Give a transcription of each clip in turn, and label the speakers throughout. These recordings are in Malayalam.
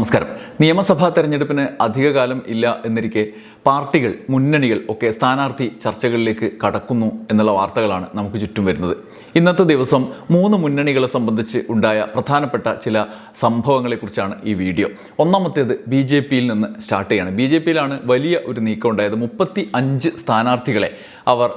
Speaker 1: നമസ്കാരം. നിയമസഭാ തെരഞ്ഞെടുപ്പിന് അധികകാലം ഇല്ല എന്നിരിക്കെ പാർട്ടികൾ മുന്നണികൾ ഒക്കെ സ്ഥാനാർത്ഥി ചർച്ചകളിലേക്ക് കടക്കുന്നു എന്നുള്ള വാർത്തകളാണ് നമുക്ക് ചുറ്റും വരുന്നത്. ഇന്നത്തെ ദിവസം മൂന്ന് മുന്നണികളെ സംബന്ധിച്ച് ഉണ്ടായ പ്രധാനപ്പെട്ട ചില സംഭവങ്ങളെക്കുറിച്ചാണ് ഈ വീഡിയോ. ഒന്നാമത്തേത് ബി ജെ പിയിൽ നിന്ന് സ്റ്റാർട്ട് ചെയ്യാണ്. ബി ജെ പിയിലാണ് വലിയ ഒരു നീക്കം ഉണ്ടായത്. മുപ്പത്തി അഞ്ച് സ്ഥാനാർത്ഥികളെ അവർ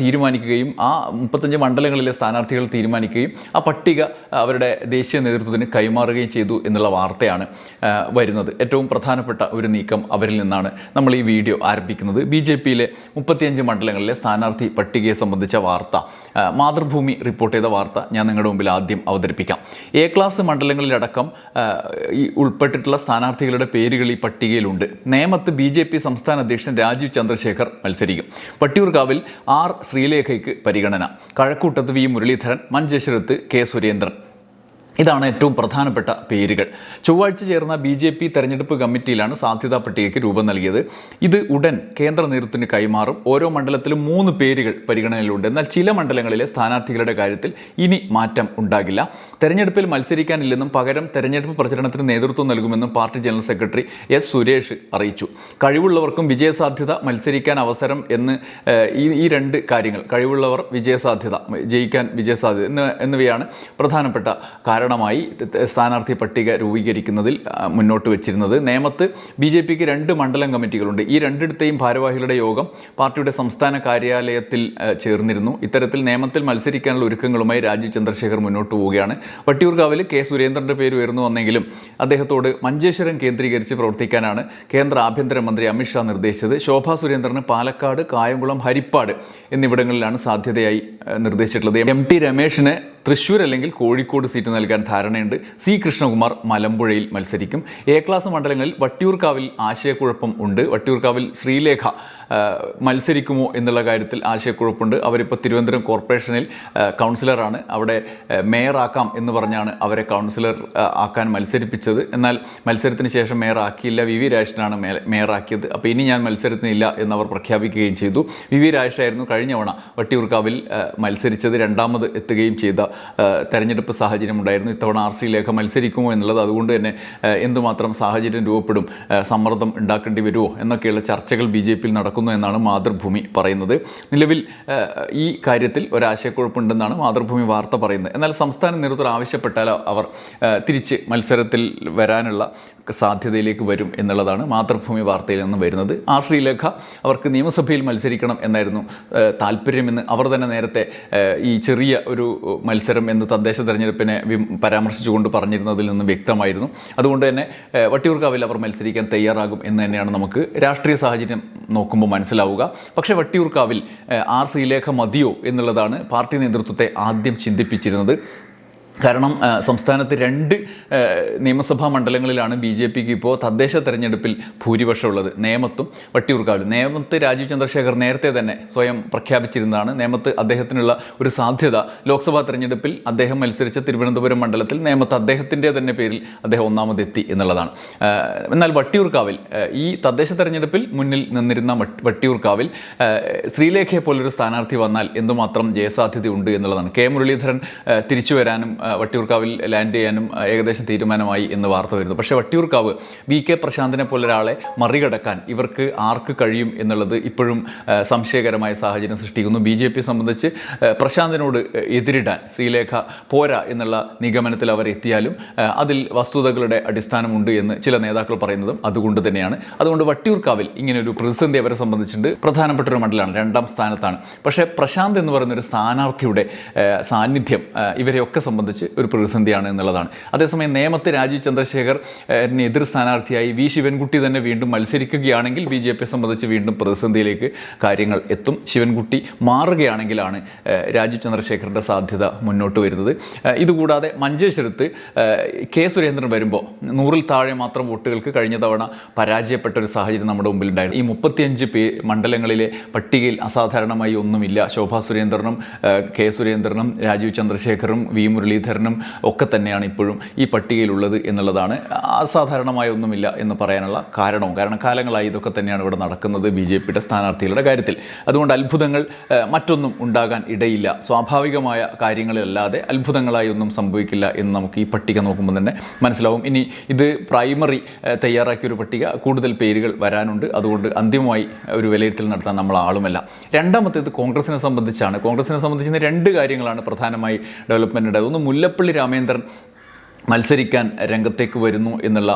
Speaker 1: തീരുമാനിക്കുകയും ആ മുപ്പത്തഞ്ച് മണ്ഡലങ്ങളിലെ സ്ഥാനാർത്ഥികൾ തീരുമാനിക്കുകയും ആ പട്ടിക അവരുടെ ദേശീയ നേതൃത്വത്തിന് കൈമാറുകയും ചെയ്തു എന്നുള്ള വാർത്തയാണ് ആ, വരുന്നത് ഏറ്റവും പ്രധാനപ്പെട്ട ഒരു നീക്കം അവരിൽ നിന്നാണ്. നമ്മൾ ഈ വീഡിയോ ആരംഭിക്കുന്നത് ബി ജെ പിയിലെ മുപ്പത്തിയഞ്ച് മണ്ഡലങ്ങളിലെ സ്ഥാനാർത്ഥി പട്ടികയെ സംബന്ധിച്ച വാർത്ത. മാതൃഭൂമി റിപ്പോർട്ട് ചെയ്ത വാർത്ത ഞാൻ നിങ്ങളുടെ മുമ്പിൽ ആദ്യം അവതരിപ്പിക്കാം. എ ക്ലാസ് മണ്ഡലങ്ങളിലടക്കം ഈ ഉൾപ്പെട്ടിട്ടുള്ള സ്ഥാനാർത്ഥികളുടെ പേരുകൾ ഈ പട്ടികയിലുണ്ട്. നേമത്ത് ബി ജെ പി സംസ്ഥാന അധ്യക്ഷൻ രാജീവ് ചന്ദ്രശേഖർ മത്സരിക്കും. വട്ടിയൂർക്കാവിൽ ആർ ശ്രീലേഖയ്ക്ക് പരിഗണന. കഴക്കൂട്ടത്ത് വി മുരളീധരൻ മഞ്ചേശ്വരത്ത് കെ സുരേന്ദ്രൻ. ഇതാണ് ഏറ്റവും പ്രധാനപ്പെട്ട പേരുകൾ. ചൊവ്വാഴ്ച ചേർന്ന ബി ജെ പി തെരഞ്ഞെടുപ്പ് കമ്മിറ്റിയിലാണ് സാധ്യതാ പട്ടികയ്ക്ക് രൂപം നൽകിയത്. ഇത് ഉടൻ കേന്ദ്ര നേതൃത്വത്തിന് കൈമാറും. ഓരോ മണ്ഡലത്തിലും മൂന്ന് പേരുകൾ പരിഗണനയിലുണ്ട്. എന്നാൽ ചില മണ്ഡലങ്ങളിലെ സ്ഥാനാർത്ഥികളുടെ കാര്യത്തിൽ ഇനി മാറ്റം ഉണ്ടാകില്ല. തെരഞ്ഞെടുപ്പിൽ മത്സരിക്കാനില്ലെന്നും പകരം തെരഞ്ഞെടുപ്പ് പ്രചരണത്തിന് നേതൃത്വം നൽകുമെന്നും party general secretary S Suresh അറിയിച്ചു. കഴിവുള്ളവർക്കും വിജയസാധ്യത മത്സരിക്കാൻ അവസരം എന്ന് ഈ രണ്ട് കാര്യങ്ങൾ. കഴിവുള്ളവർ വിജയസാധ്യത ജയിക്കാൻ വിജയസാധ്യത എന്ന് എന്നിവയാണ് പ്രധാനപ്പെട്ട കാരണമായി സ്ഥാനാർത്ഥി പട്ടിക രൂപീകരിക്കുന്നതിൽ മുന്നോട്ട് വെച്ചിരുന്നത്. നേമത്ത് ബി ജെ പിക്ക് രണ്ട് മണ്ഡലം കമ്മിറ്റികളുണ്ട്. ഈ രണ്ടിടത്തെയും ഭാരവാഹികളുടെ യോഗം പാർട്ടിയുടെ സംസ്ഥാന കാര്യാലയത്തിൽ ചേർന്നിരുന്നു. ഇത്തരത്തിൽ നേമത്തിൽ മത്സരിക്കാനുള്ള ഒരുക്കങ്ങളുമായി രാജീവ് ചന്ദ്രശേഖർ മുന്നോട്ട് പോവുകയാണ്. വട്ടിയൂർക്കാവിൽ കെ സുരേന്ദ്രന്റെ പേര് ഉയർന്നു വന്നെങ്കിലും അദ്ദേഹത്തോട് മഞ്ചേശ്വരം കേന്ദ്രീകരിച്ച് പ്രവർത്തിക്കാനാണ് കേന്ദ്ര ആഭ്യന്തരമന്ത്രി അമിത്ഷാ നിർദ്ദേശിച്ചത്. ശോഭാ സുരേന്ദ്രന് പാലക്കാട് കായംകുളം ഹരിപ്പാട് എന്നിവിടങ്ങളിലാണ് സാധ്യതയായി നിർദ്ദേശിച്ചിട്ടുള്ളത്. എം ടി രമേഷിന് തൃശ്ശൂർ അല്ലെങ്കിൽ കോഴിക്കോട് സീറ്റ് നൽകാൻ ധാരണയുണ്ട്. സി കൃഷ്ണകുമാർ മലമ്പുഴയിൽ മത്സരിക്കും. എ ക്ലാസ് മണ്ഡലങ്ങളിൽ വട്ടിയൂർക്കാവിൽ ആശയക്കുഴപ്പം ഉണ്ട്. വട്ടിയൂർക്കാവിൽ ശ്രീലേഖ മത്സരിക്കുമോ എന്നുള്ള കാര്യത്തിൽ ആശയക്കുഴപ്പമുണ്ട് അവരിപ്പോൾ തിരുവനന്തപുരം കോർപ്പറേഷനിൽ കൗൺസിലറാണ്. അവിടെ മേയറാക്കാം എന്ന് പറഞ്ഞാണ് അവരെ കൗൺസിലർ ആക്കാൻ മത്സരിപ്പിച്ചത്. എന്നാൽ മത്സരത്തിന് ശേഷം മേയറാക്കിയില്ല. V V രാജനാണ് മേയറാക്കിയത്. അപ്പോൾ ഇനി ഞാൻ മത്സരത്തിനില്ല എന്നവർ പ്രഖ്യാപിക്കുകയും ചെയ്തു. വി വി രാജായിരുന്നു കഴിഞ്ഞ തവണ വട്ടിയൂർക്കാവിൽ മത്സരിച്ചത്. രണ്ടാമത് എത്തുകയും ചെയ്ത തെരഞ്ഞെടുപ്പ് സാഹചര്യം ഉണ്ടായിരുന്നു. ഇത്തവണ ആർ സി ലേഖ മത്സരിക്കുമോ എന്നുള്ളത് അതുകൊണ്ട് തന്നെ എന്തുമാത്രം സാഹചര്യം രൂപപ്പെടും ആ, സമ്മർദ്ദം ഉണ്ടാക്കേണ്ടി വരുമോ എന്നൊക്കെയുള്ള ചർച്ചകൾ ബി ജെ പിയിൽ നടക്കുന്നു എന്നാണ് മാതൃഭൂമി പറയുന്നത്. നിലവിൽ ഈ കാര്യത്തിൽ ഒരാശയക്കുഴപ്പമുണ്ടെന്നാണ് മാതൃഭൂമി വാർത്ത പറയുന്നത്. എന്നാൽ സംസ്ഥാന നേതൃത്വം ആവശ്യപ്പെട്ടാൽ അവർ ആ, തിരിച്ച് മത്സരത്തിൽ വരാനുള്ള സാധ്യതയിലേക്ക് വരും എന്നുള്ളതാണ് മാതൃഭൂമി വാർത്തയിൽ നിന്ന് വരുന്നത്. ആർ ശ്രീലേഖ അവർക്ക് നിയമസഭയിൽ മത്സരിക്കണം എന്നായിരുന്നു ആ, താല്പര്യമെന്ന് അവർ തന്നെ നേരത്തെ ഈ ചെറിയ ഒരു മത്സരം എന്ന് തദ്ദേശ തെരഞ്ഞെടുപ്പിനെ പരാമർശിച്ചുകൊണ്ട് പറഞ്ഞിരുന്നതിൽ നിന്ന് വ്യക്തമായിരുന്നു. അതുകൊണ്ട് തന്നെ വട്ടിയൂർക്കാവിൽ അവർ മത്സരിക്കാൻ തയ്യാറാകും എന്ന് തന്നെയാണ് നമുക്ക് രാഷ്ട്രീയ സാഹചര്യം നോക്കുമ്പോൾ മനസ്സിലാവുക. പക്ഷേ വട്ടിയൂർക്കാവിൽ ആർ ശ്രീലേഖ മതിയോ എന്നുള്ളതാണ് പാർട്ടി നേതൃത്വത്തെ ആദ്യം ചിന്തിപ്പിച്ചിരുന്നത്. കാരണം സംസ്ഥാനത്ത് രണ്ട് നിയമസഭാ മണ്ഡലങ്ങളിലാണ് ബി ജെ പിക്ക് ഇപ്പോൾ തദ്ദേശ തെരഞ്ഞെടുപ്പിൽ ഭൂരിപക്ഷമുള്ളത്. നേമത്തും വട്ടിയൂർക്കാവിലും. നേമത്ത് രാജീവ് ചന്ദ്രശേഖർ നേരത്തെ തന്നെ സ്വയം പ്രഖ്യാപിച്ചിരുന്നതാണ്. നേമത്ത് അദ്ദേഹത്തിനുള്ള ഒരു സാധ്യത. ലോക്സഭാ തെരഞ്ഞെടുപ്പിൽ അദ്ദേഹം മത്സരിച്ച തിരുവനന്തപുരം മണ്ഡലത്തിൽ നേമത്ത് അദ്ദേഹത്തിന്റെ തന്നെ പേരിൽ അദ്ദേഹം ഒന്നാമതെത്തി എന്നുള്ളതാണ്. എന്നാൽ വട്ടിയൂർക്കാവിൽ ഈ തദ്ദേശ തെരഞ്ഞെടുപ്പിൽ മുന്നിൽ നിന്നിരുന്ന വട്ടിയൂർക്കാവിൽ ശ്രീലേഖയെ പോലൊരു സ്ഥാനാർത്ഥി വന്നാൽ എന്തുമാത്രം ജയസാധ്യതയുണ്ട് എന്നുള്ളതാണ്. കെ മുരളീധരൻ തിരിച്ചു വരാനും വട്ടിയൂർക്കാവിൽ ലാൻഡ് ചെയ്യാനും ഏകദേശം തീരുമാനമായി എന്ന് വാർത്ത വരുന്നു. പക്ഷേ വട്ടിയൂർക്കാവ് വി കെ പ്രശാന്തിനെ പോലെ ഒരാളെ മറികടക്കാൻ ഇവർക്ക് ആർക്ക് കഴിയും എന്നുള്ളത് ഇപ്പോഴും സംശയകരമായ സാഹചര്യം സൃഷ്ടിക്കുന്നു. ബി ജെ പി സംബന്ധിച്ച് പ്രശാന്തിനോട് എതിരിടാൻ ശ്രീലേഖ പോരാ എന്നുള്ള നിഗമനത്തിൽ അവർ എത്തിയാലും അതിൽ വസ്തുതകളുടെ അടിസ്ഥാനമുണ്ട് എന്ന് ചില നേതാക്കൾ പറയുന്നതും അതുകൊണ്ട് തന്നെയാണ്. അതുകൊണ്ട് വട്ടിയൂർക്കാവിൽ ഒരു പ്രതിസന്ധി അവരെ സംബന്ധിച്ചിട്ടുണ്ട്. പ്രധാനപ്പെട്ട ഒരു മണ്ഡലമാണ് രണ്ടാം സ്ഥാനത്താണ്. പക്ഷേ പ്രശാന്ത് എന്ന് പറയുന്ന ഒരു സ്ഥാനാർത്ഥിയുടെ സാന്നിധ്യം ഇവരെയൊക്കെ സംബന്ധിച്ച് ഒരു പ്രതിസന്ധിയാണ് എന്നുള്ളതാണ്. അതേസമയം നേമത്ത് രാജീവ് എതിർ സ്ഥാനാർത്ഥിയായി വി ശിവൻകുട്ടി തന്നെ വീണ്ടും മത്സരിക്കുകയാണെങ്കിൽ ബി ജെ പിയെ സംബന്ധിച്ച് വീണ്ടും പ്രതിസന്ധിയിലേക്ക് കാര്യങ്ങൾ എത്തും. ശിവൻകുട്ടി മാറുകയാണെങ്കിലാണ് രാജീവ് ചന്ദ്രശേഖറിന്റെ സാധ്യത മുന്നോട്ട് വരുന്നത്. ഇതുകൂടാതെ മഞ്ചേശ്വരത്ത് കെ സുരേന്ദ്രൻ വരുമ്പോൾ നൂറിൽ താഴെ മാത്രം വോട്ടുകൾക്ക് കഴിഞ്ഞ തവണ പരാജയപ്പെട്ട ഒരു സാഹചര്യം നമ്മുടെ മുമ്പിലുണ്ടായിരുന്നു. ഈ മുപ്പത്തിയഞ്ച് പേ മണ്ഡലങ്ങളിലെ പട്ടികയിൽ അസാധാരണമായി ഒന്നുമില്ല. ശോഭാ സുരേന്ദ്രനും കെ സുരേന്ദ്രനും രാജീവ് ചന്ദ്രശേഖറും വി മുരളീധരനും മുരളീധരനും ഒക്കെ തന്നെയാണ് ഇപ്പോഴും ഈ പട്ടികയിലുള്ളത് എന്നുള്ളതാണ്. അസാധാരണമായ ഒന്നുമില്ല എന്ന് പറയാനുള്ള കാരണവും കാരണം കാലങ്ങളായി ഇതൊക്കെ തന്നെയാണ് ഇവിടെ നടക്കുന്നത് ബി ജെ പിയുടെ സ്ഥാനാർത്ഥികളുടെ കാര്യത്തിൽ. അതുകൊണ്ട് അത്ഭുതങ്ങൾ മറ്റൊന്നും ഉണ്ടാകാൻ ഇടയില്ല. സ്വാഭാവികമായ കാര്യങ്ങളല്ലാതെ അത്ഭുതങ്ങളായി ഒന്നും സംഭവിക്കില്ല എന്ന് നമുക്ക് ഈ പട്ടിക നോക്കുമ്പോൾ തന്നെ മനസ്സിലാവും. ഇനി ഇത് പ്രൈമറി തയ്യാറാക്കിയ ഒരു പട്ടിക കൂടുതൽ പേരുകൾ വരാനുണ്ട്. അതുകൊണ്ട് അന്തിമമായി ഒരു വിലയിരുത്തൽ നടത്താൻ നമ്മൾ ആളുമല്ല. രണ്ടാമത്തേത് കോൺഗ്രസിനെ സംബന്ധിച്ചാണ്. കോൺഗ്രസിനെ സംബന്ധിച്ചിരുന്ന രണ്ട് കാര്യങ്ങളാണ് പ്രധാനമായി ഡെവലപ്മെന്റ് ഉണ്ടായത് ഒന്ന് മുല്ലപ്പള്ളി രാമേന്ദ്രൻ മത്സരിക്കാൻ രംഗത്തേക്ക് വരുന്നു എന്നുള്ള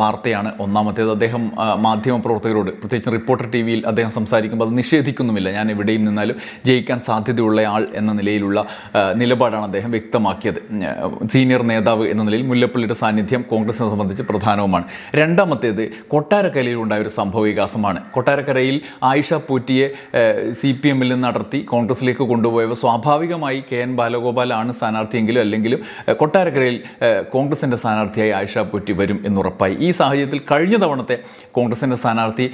Speaker 1: വാർത്തയാണ് ഒന്നാമത്തേത്. അദ്ദേഹം മാധ്യമപ്രവർത്തകരോട് പ്രത്യേകിച്ച് റിപ്പോർട്ടർ ടി വിയിൽ അദ്ദേഹം സംസാരിക്കുമ്പോൾ അത് നിഷേധിക്കുന്നുമില്ല. ഞാൻ എവിടെയും നിന്നാലും ജയിക്കാൻ സാധ്യതയുള്ള ആൾ എന്ന നിലയിലുള്ള നിലപാടാണ് അദ്ദേഹം വ്യക്തമാക്കിയത്. സീനിയർ നേതാവ് എന്ന നിലയിൽ മുല്ലപ്പള്ളിയുടെ സാന്നിധ്യം കോൺഗ്രസിനെ സംബന്ധിച്ച് പ്രധാനവുമാണ്. രണ്ടാമത്തേത് കൊട്ടാരക്കരയിൽ ഉണ്ടായ ഒരു സംഭവ വികാസമാണ്. കൊട്ടാരക്കരയിൽ ആയിഷ പൂറ്റിയെ സി പി എമ്മിൽ നിന്ന് നടത്തി കോൺഗ്രസിലേക്ക് കൊണ്ടുപോയവ സ്വാഭാവികമായി കെ എൻ ബാലഗോപാലാണ് സ്ഥാനാർത്ഥിയെങ്കിലും അല്ലെങ്കിലും കൊട്ടാരക്കരയിൽ കോൺഗ്രസിന്റെ സ്ഥാനാർത്ഥിയായി ആയിഷ പൊറ്റി വരും എന്നുറപ്പായി. ഈ സാഹചര്യത്തിൽ കഴിഞ്ഞ തവണത്തെ കോൺഗ്രസിന്റെ സ്ഥാനാർത്ഥി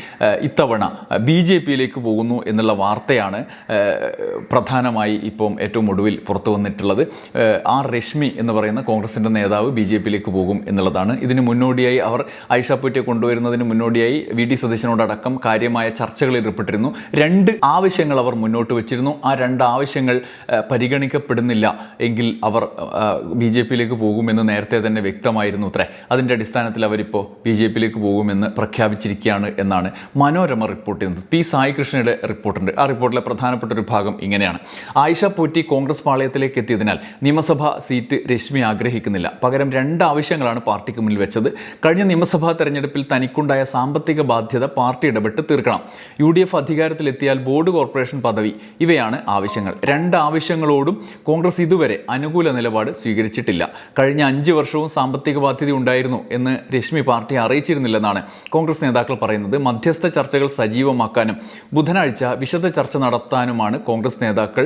Speaker 1: ഇത്തവണ ബി ജെ പിയിലേക്ക് പോകുന്നു എന്നുള്ള വാർത്തയാണ് പ്രധാനമായി ഇപ്പം ഏറ്റവും ഒടുവിൽ പുറത്തു വന്നിട്ടുള്ളത്. ആർ രശ്മി എന്ന് പറയുന്ന കോൺഗ്രസിന്റെ നേതാവ് ബി ജെ പിയിലേക്ക് പോകും എന്നുള്ളതാണ്. ഇതിന് മുന്നോടിയായി അവർ ആയിഷ പൊറ്റിയെ കൊണ്ടുവരുന്നതിന് മുന്നോടിയായി വി ഡി സതീശനോടക്കം കാര്യമായ ചർച്ചകളിൽ ഏർപ്പെട്ടിരുന്നു. രണ്ട് ആവശ്യങ്ങൾ അവർ മുന്നോട്ട് വെച്ചിരുന്നു. ആ രണ്ട് ആവശ്യങ്ങൾ പരിഗണിക്കപ്പെടുന്നില്ല എങ്കിൽ അവർ ബി ജെ പിയിലേക്ക് പോകുമെന്ന് നേരത്തെ തന്നെ വ്യക്തമായിരുന്നു അത്രേ. അതിന്റെ അടിസ്ഥാനത്തിൽ അവരിപ്പോൾ ബി ജെ പിയിലേക്ക് പോകുമെന്ന് പ്രഖ്യാപിച്ചിരിക്കുകയാണ് എന്നാണ് മനോരമ റിപ്പോർട്ട് ചെയ്യുന്നത്. പി സായി കൃഷ്ണയുടെ റിപ്പോർട്ടുണ്ട് ആ റിപ്പോർട്ടിലെ പ്രധാനപ്പെട്ട ഒരു ഭാഗം ഇങ്ങനെയാണ്. ആയിഷ പോറ്റി കോൺഗ്രസ് പാളയത്തിലേക്ക് എത്തിയതിനാൽ നിയമസഭാ സീറ്റ് രശ്മി ആഗ്രഹിക്കുന്നില്ല. പകരം രണ്ട് ആവശ്യങ്ങളാണ് പാർട്ടിക്ക് മുന്നിൽ വെച്ചത്. കഴിഞ്ഞ നിയമസഭാ തെരഞ്ഞെടുപ്പിൽ തനിക്കുണ്ടായ സാമ്പത്തിക ബാധ്യത പാർട്ടി ഇടപെട്ട് തീർക്കണം. യു ഡി എഫ് അധികാരത്തിലെത്തിയാൽ ബോർഡ് കോർപ്പറേഷൻ പദവി. ഇവയാണ് ആവശ്യങ്ങൾ. രണ്ട് ആവശ്യങ്ങളോടും കോൺഗ്രസ് ഇതുവരെ അനുകൂല നിലപാട് സ്വീകരിച്ചിട്ടില്ല. കഴിഞ്ഞ അഞ്ച് വർഷവും സാമ്പത്തിക ബാധ്യത ഉണ്ടായിരുന്നു എന്ന് രശ്മി പാർട്ടി അറിയിച്ചിരുന്നില്ലെന്നാണ് കോൺഗ്രസ് നേതാക്കൾ പറയുന്നത്. മധ്യസ്ഥ ചർച്ചകൾ സജീവമാക്കാനും ബുധനാഴ്ച വിശദ ചർച്ച നടത്താനുമാണ് കോൺഗ്രസ് നേതാക്കൾ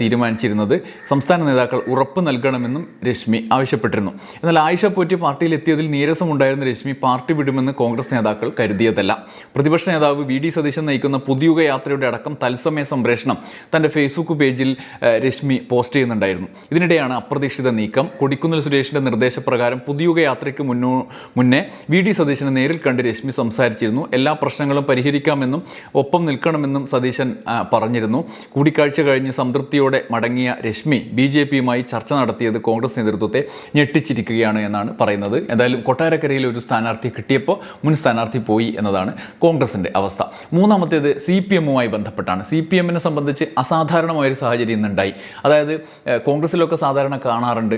Speaker 1: തീരുമാനിച്ചിരുന്നത്. സംസ്ഥാന നേതാക്കൾ ഉറപ്പ് നൽകണമെന്നും രശ്മി ആവശ്യപ്പെട്ടിരുന്നു. എന്നാൽ ആയിഷ പോറ്റി പാർട്ടിയിൽ എത്തിയതിൽ നീരസമുണ്ടായിരുന്ന രശ്മി പാർട്ടി വിടുമെന്ന് കോൺഗ്രസ് നേതാക്കൾ കരുതിയതല്ല. പ്രതിപക്ഷ നേതാവ് വി ഡി സതീശൻ നയിക്കുന്ന പുതിയുഗ യാത്രയുടെ അടക്കം തത്സമയ സംപ്രേഷണം തന്റെ ഫേസ്ബുക്ക് പേജിൽ രശ്മി പോസ്റ്റ് ചെയ്യുന്നുണ്ടായിരുന്നു. ഇതിനിടെയാണ് അപ്രതീക്ഷിത നീക്കം. കൊടിക്കുന്നിൽ സുരേഷിന്റെ നിർദ്ദേശപ്രകാരം പുതിയുഗ യാത്രയ്ക്ക് മുന്നോ മുന്നേ വി ഡി സതീശനെ നേരിൽ കണ്ട് രശ്മി സംസാരിച്ചിരുന്നു. എല്ലാ പ്രശ്നങ്ങളും പരിഹരിക്കാമെന്നും ഒപ്പം നിൽക്കണമെന്നും സതീശൻ പറഞ്ഞിരുന്നു. കൂടിക്കാഴ്ച കഴിഞ്ഞ് സംതൃപ്തിയോടെ മടങ്ങിയ രശ്മി ബി ജെ പിയുമായി ചർച്ച നടത്തിയത് കോൺഗ്രസ് നേതൃത്വത്തെ ഞെട്ടിച്ചിരിക്കുകയാണ് എന്നാണ് പറയുന്നത്. എന്തായാലും കൊട്ടാരക്കരയിൽ ഒരു സ്ഥാനാർത്ഥി കിട്ടിയപ്പോൾ മുൻ സ്ഥാനാർത്ഥി പോയി എന്നതാണ് കോൺഗ്രസിന്റെ അവസ്ഥ. മൂന്നാമത്തേത് സി പി എമ്മുമായി ബന്ധപ്പെട്ടാണ്. സി പി എമ്മിനെ സംബന്ധിച്ച് അസാധാരണമായൊരു സാഹചര്യം ഇന്നുണ്ടായി. അതായത് കോൺഗ്രസിലൊക്കെ സാധാരണ കാണാറുണ്ട്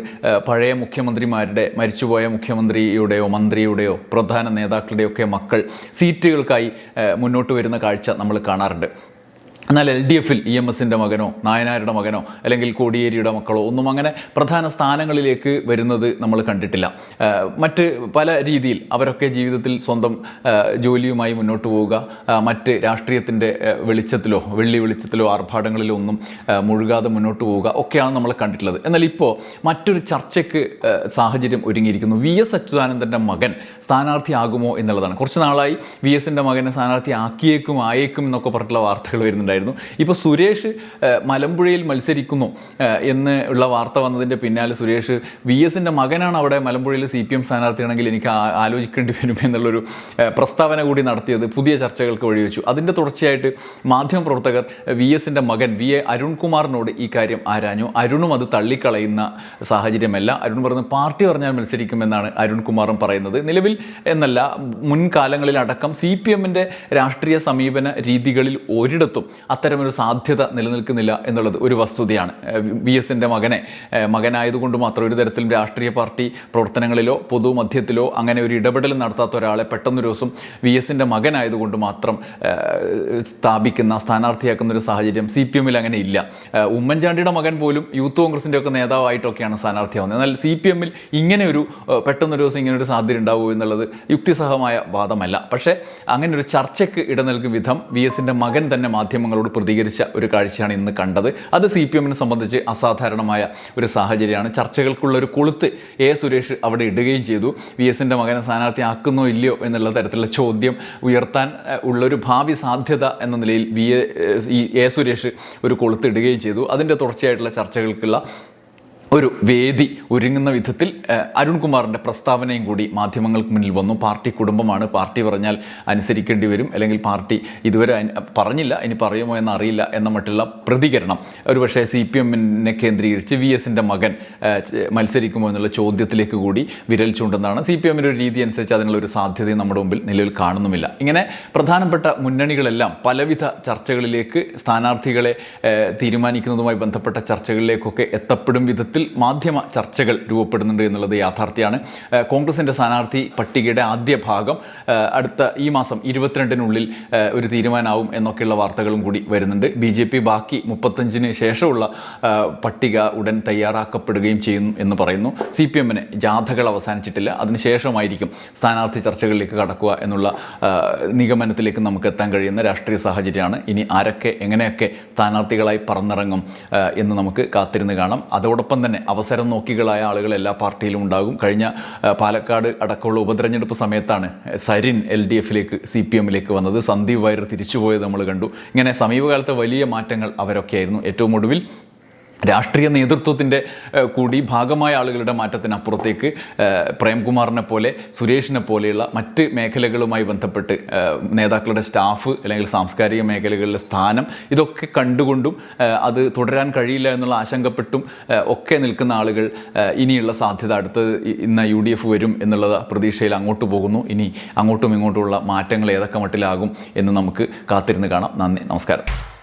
Speaker 1: പഴയ പഴയ മുഖ്യമന്ത്രിമാരുടെ മരിച്ചുപോയ മുഖ്യമന്ത്രിയുടെയോ മന്ത്രിയുടെയോ പ്രധാന നേതാക്കളുടെയൊക്കെ മക്കൾ സീറ്റുകൾക്കായി മുന്നോട്ട് വരുന്ന കാഴ്ച നമ്മൾ കാണാറുണ്ട്. എന്നാൽ എൽ ഡി എഫിൽ ഇ എം എസിന്റെ മകനോ നായനാരുടെ മകനോ അല്ലെങ്കിൽ കോടിയേരിയുടെ മക്കളോ ഒന്നും അങ്ങനെ പ്രധാന സ്ഥാനങ്ങളിലേക്ക് വരുന്നത് നമ്മൾ കണ്ടിട്ടില്ല. മറ്റ് പല രീതിയിൽ അവരൊക്കെ ജീവിതത്തിൽ സ്വന്തം ജോലിയുമായി മുന്നോട്ട് പോവുക. മറ്റ് രാഷ്ട്രീയത്തിന്റെ വെളിച്ചത്തിലോ വെള്ളി വെളിച്ചത്തിലോ ആർഭാടങ്ങളിലോ ഒന്നും മുഴുകാതെ മുന്നോട്ട് പോവുക ഒക്കെയാണ് നമ്മൾ കണ്ടിട്ടുള്ളത്. എന്നാൽ ഇപ്പോൾ മറ്റൊരു ചർച്ചയ്ക്ക് സാഹചര്യം ഒരുങ്ങിയിരിക്കുന്നു. വി എസ് അച്യുതാനന്ദന്റെ മകൻ സ്ഥാനാർത്ഥിയാകുമോ എന്നുള്ളതാണ്. കുറച്ച് നാളായി വി എസിന്റെ മകനെ സ്ഥാനാർത്ഥി ആക്കിയേക്കും ആയേക്കും എന്നൊക്കെ പറഞ്ഞിട്ടുള്ള വാർത്തകൾ വരുന്നുണ്ടായിരുന്നു. ഇപ്പോൾ സുരേഷ് മലമ്പുഴയിൽ മത്സരിക്കുന്നു എന്ന് ഉള്ള വാർത്ത വന്നതിന്റെ പിന്നാലെ സുരേഷ് വി എസിന്റെ മകനാണ് അവിടെ മലമ്പുഴയിൽ സി പി എം സ്ഥാനാർത്ഥിയാണെങ്കിൽ എനിക്ക് ആലോചിക്കേണ്ടി വരും എന്നുള്ളൊരു പ്രസ്താവന കൂടി നടത്തിയത് പുതിയ ചർച്ചകൾക്ക് വഴിവെച്ചു. അതിന്റെ തുടർച്ചയായിട്ട് മാധ്യമപ്രവർത്തകർ വി എസിന്റെ മകൻ വി എ അരുൺകുമാറിനോട് ഈ കാര്യം ആരാഞ്ഞു. അരുണും അത് തള്ളിക്കളയുന്ന സാഹചര്യമല്ല. അരുൺ പറയുന്നത് പാർട്ടി പറഞ്ഞാൽ മത്സരിക്കുമെന്നാണ് അരുൺകുമാറും പറയുന്നത്. നിലവിൽ എന്നല്ല മുൻകാലങ്ങളിലടക്കം സി പി എമ്മിന്റെ രാഷ്ട്രീയ സമീപന രീതികളിൽ ഒരിടത്തും അത്തരമൊരു സാധ്യത നിലനിൽക്കുന്നില്ല എന്നുള്ളത് ഒരു വസ്തുതയാണ്. വി എസിന്റെ മകനെ മകനായതുകൊണ്ട് മാത്രം ഒരു തരത്തിലും രാഷ്ട്രീയ പാർട്ടി പ്രവർത്തനങ്ങളിലോ പൊതുമധ്യത്തിലോ അങ്ങനെ ഒരു ഇടപെടൽ നടത്താത്ത ഒരാളെ പെട്ടെന്നൊരു ദിവസം വി എസിന്റെ മകനായതുകൊണ്ട് മാത്രം സ്ഥാപിക്കുന്ന സ്ഥാനാർത്ഥിയാക്കുന്ന ഒരു സാഹചര്യം സി പി എമ്മിൽ അങ്ങനെ ഇല്ല. ഉമ്മൻചാണ്ടിയുടെ മകൻ പോലും യൂത്ത് കോൺഗ്രസിന്റെ ഒക്കെ നേതാവായിട്ടൊക്കെയാണ് സ്ഥാനാർത്ഥിയാവുന്നത്. എന്നാൽ സി പി എമ്മിൽ ഇങ്ങനെ ഒരു പെട്ടെന്നൊരു ദിവസം ഇങ്ങനെ ഒരു സാധ്യത ഉണ്ടാവുമോ എന്നുള്ളത് യുക്തിസഹമായ വാദമല്ല. പക്ഷേ അങ്ങനെ ഒരു ചർച്ചയ്ക്ക് ഇട നൽകും വിധം വി എസിന്റെ മകൻ തന്നെ മാധ്യമങ്ങളോട് പ്രതികരിച്ച ഒരു കാഴ്ചയാണ് ഇന്ന് കണ്ടത്. അത് സി പി എമ്മിനെ സംബന്ധിച്ച് അസാധാരണമായ ഒരു സാഹചര്യമാണ്. ചർച്ചകൾക്കുള്ള ഒരു കൊളുത്ത് എ സുരേഷ് അവിടെ ഇടുകയും ചെയ്തു. വി എസിന്റെ മകനെ സ്ഥാനാർത്ഥി ആക്കുന്നോ ഇല്ലയോ എന്നുള്ള തരത്തിലുള്ള ചോദ്യം ഉയർത്താൻ ഉള്ളൊരു ഭാവി സാധ്യത എന്ന നിലയിൽ വി എ സുരേഷ് ഒരു കൊളുത്ത് ഇടുകയും ചെയ്തു. അതിന്റെ തുടർച്ചയായിട്ടുള്ള ചർച്ചകൾക്കുള്ള ഒരു വേദി ഒരുങ്ങുന്ന വിധത്തിൽ അരുൺകുമാറിന്റെ പ്രസ്താവനയും കൂടി മാധ്യമങ്ങൾക്ക് മുന്നിൽ വന്നു. പാർട്ടി കുടുംബമാണ്. പാർട്ടി പറഞ്ഞാൽ അനുസരിക്കേണ്ടി വരും. അല്ലെങ്കിൽ പാർട്ടി ഇതുവരെ പറഞ്ഞില്ല ഇനി പറയുമോ എന്ന് അറിയില്ല എന്ന മറ്റുള്ള പ്രതികരണം. ഒരുപക്ഷെ സി പി എമ്മിനെ കേന്ദ്രീകരിച്ച് വി എസിന്റെ മകൻ മത്സരിക്കുമോ എന്നുള്ള ചോദ്യത്തിലേക്ക് കൂടി വിരൽ ചൂണ്ടുന്നതാണ്. സി പി എമ്മിന്റെ ഒരു രീതി അനുസരിച്ച് അതിനുള്ള ഒരു സാധ്യതയും നമ്മുടെ മുമ്പിൽ നിലവിൽ കാണുന്നുമില്ല. ഇങ്ങനെ പ്രധാനപ്പെട്ട മുന്നണികളെല്ലാം പലവിധ ചർച്ചകളിലേക്ക് സ്ഥാനാർത്ഥികളെ തീരുമാനിക്കുന്നതുമായി ബന്ധപ്പെട്ട ചർച്ചകളിലേക്കൊക്കെ എത്തപ്പെടും വിധത്തിൽ മാധ്യമ ചർച്ചകൾ രൂപപ്പെടുന്നുണ്ട് എന്നുള്ളത് യാഥാർത്ഥ്യമാണ്. കോൺഗ്രസിന്റെ സ്ഥാനാർത്ഥി പട്ടികയുടെ ആദ്യ ഭാഗം അടുത്ത ഈ മാസം ഇരുപത്തിരണ്ടിനുള്ളിൽ ഒരു തീരുമാനമാവും എന്നൊക്കെയുള്ള വാർത്തകളും കൂടി വരുന്നുണ്ട്. ബി ജെ പി ബാക്കി മുപ്പത്തഞ്ചിന് ശേഷമുള്ള പട്ടിക ഉടൻ തയ്യാറാക്കപ്പെടുകയും ചെയ്യുന്നു എന്ന് പറയുന്നു. സി പി എമ്മിന് ജാഥകൾ അവസാനിച്ചിട്ടില്ല. അതിനുശേഷമായിരിക്കും സ്ഥാനാർത്ഥി ചർച്ചകളിലേക്ക് കടക്കുക എന്നുള്ള നിഗമനത്തിലേക്ക് നമുക്ക് എത്താൻ കഴിയുന്ന രാഷ്ട്രീയ സാഹചര്യമാണ്. ഇനി ആരൊക്കെ എങ്ങനെയൊക്കെ സ്ഥാനാർത്ഥികളായി പറന്നിറങ്ങും എന്ന് നമുക്ക് കാത്തിരുന്ന് കാണാം. അതോടൊപ്പം തന്നെ അവസരം നോക്കികളായ ആളുകൾ എല്ലാ പാർട്ടിയിലും ഉണ്ടാകും. കഴിഞ്ഞ പാലക്കാട് അടക്കമുള്ള ഉപതെരഞ്ഞെടുപ്പ് സമയത്താണ് സരിൻ എൽ ഡി എഫിലേക്ക് സി പി എമ്മിലേക്ക് വന്നത്. സന്ദീപ് വാര്യർ തിരിച്ചുപോയത് നമ്മൾ കണ്ടു. ഇങ്ങനെ സമീപകാലത്തെ വലിയ മാറ്റങ്ങൾ അവരൊക്കെയായിരുന്നു. ഏറ്റവും ഒടുവിൽ രാഷ്ട്രീയ നേതൃത്വത്തിന്റെ കൂടി ഭാഗമായ ആളുകളുടെ മാറ്റത്തിനപ്പുറത്തേക്ക് പ്രേംകുമാറിനെ പോലെ സുരേഷിനെ പോലെയുള്ള മറ്റ് മേഖലകളുമായി ബന്ധപ്പെട്ട് നേതാക്കളുടെ സ്റ്റാഫ് അല്ലെങ്കിൽ സാംസ്കാരിക മേഖലകളിലെ സ്ഥാനം ഇതൊക്കെ കണ്ടുകൊണ്ടും അത് തുടരാൻ കഴിയില്ല എന്നുള്ള ആശങ്കപ്പെട്ടും ഒക്കെ നിൽക്കുന്ന ആളുകൾ ഇനിയുള്ള സാധ്യത അടുത്ത് ഇന്ന് യു ഡി എഫ് വരും എന്നുള്ള പ്രതീക്ഷയിൽ അങ്ങോട്ട് പോകുന്നു. ഇനി അങ്ങോട്ടും ഇങ്ങോട്ടുമുള്ള മാറ്റങ്ങൾ ഏതൊക്കെ മട്ടിലാകും എന്ന് നമുക്ക് കാത്തിരുന്ന് കാണാം. നന്ദി. നമസ്കാരം.